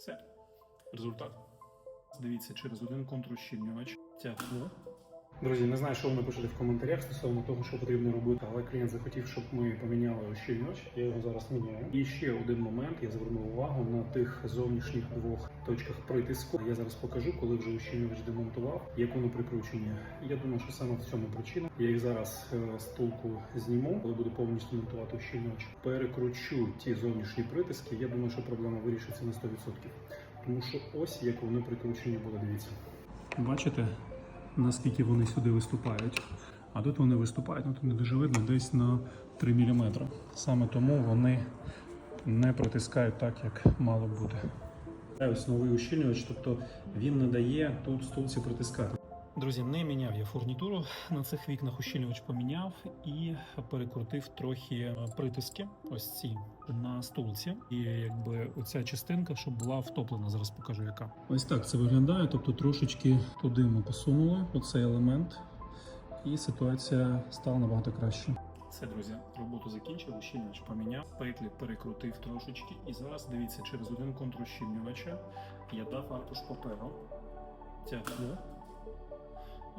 Все. Результат. Дивіться, через один контрущільнювач тягло. Друзі, не знаю, що ви напишете в коментарях стосовно того, що потрібно робити, але клієнт захотів, щоб ми поміняли ущільнювач. Я його зараз міняю. І ще один момент я звернув увагу на тих зовнішніх двох точках притиску. Я зараз покажу, коли вже ущільнювач демонтував, як воно прикручені. Я думаю, що саме в цьому причина. Я їх зараз е, з толку зніму, коли буду повністю монтувати ущільнювач. Перекручу ті зовнішні притиски. Я думаю, що проблема вирішиться на 100%. Тому що ось як вони прикручені були. Дивіться. Бачите, наскільки вони сюди виступають. А тут вони виступають, ну тут не дуже видно, десь на 3 мм. Саме тому вони не протискають так, як мало бути. Ось новий ущільнювач, тобто він не дає тут стулці притискати. Друзі, не міняв я фурнітуру на цих вікнах. Ущільнювач поміняв і перекрутив трохи е, притиски, ось ці на стулці. І якби оця частинка, щоб була втоплена. Зараз покажу, яка. Ось так це виглядає. Тобто трошечки туди ми посунули оцей елемент, і ситуація стала набагато краще. Все, друзі, роботу закінчив, ущільнювач поміняв, петлі перекрутив трошечки. І зараз дивіться, через один контрущільнювача я дав аркуш паперу, тягну.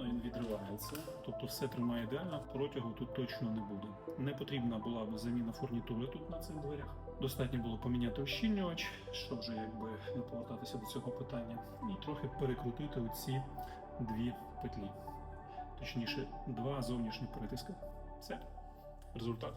Ну, він відривається, тобто все тримає ідеально, протягу тут точно не буде. Не потрібна була б заміна фурнітури тут на цих дверях. Достатньо було поміняти ущільнювач, щоб вже якби не повертатися до цього питання, і трохи перекрутити оці дві петлі. Точніше, два зовнішні притиски. Все. Результат.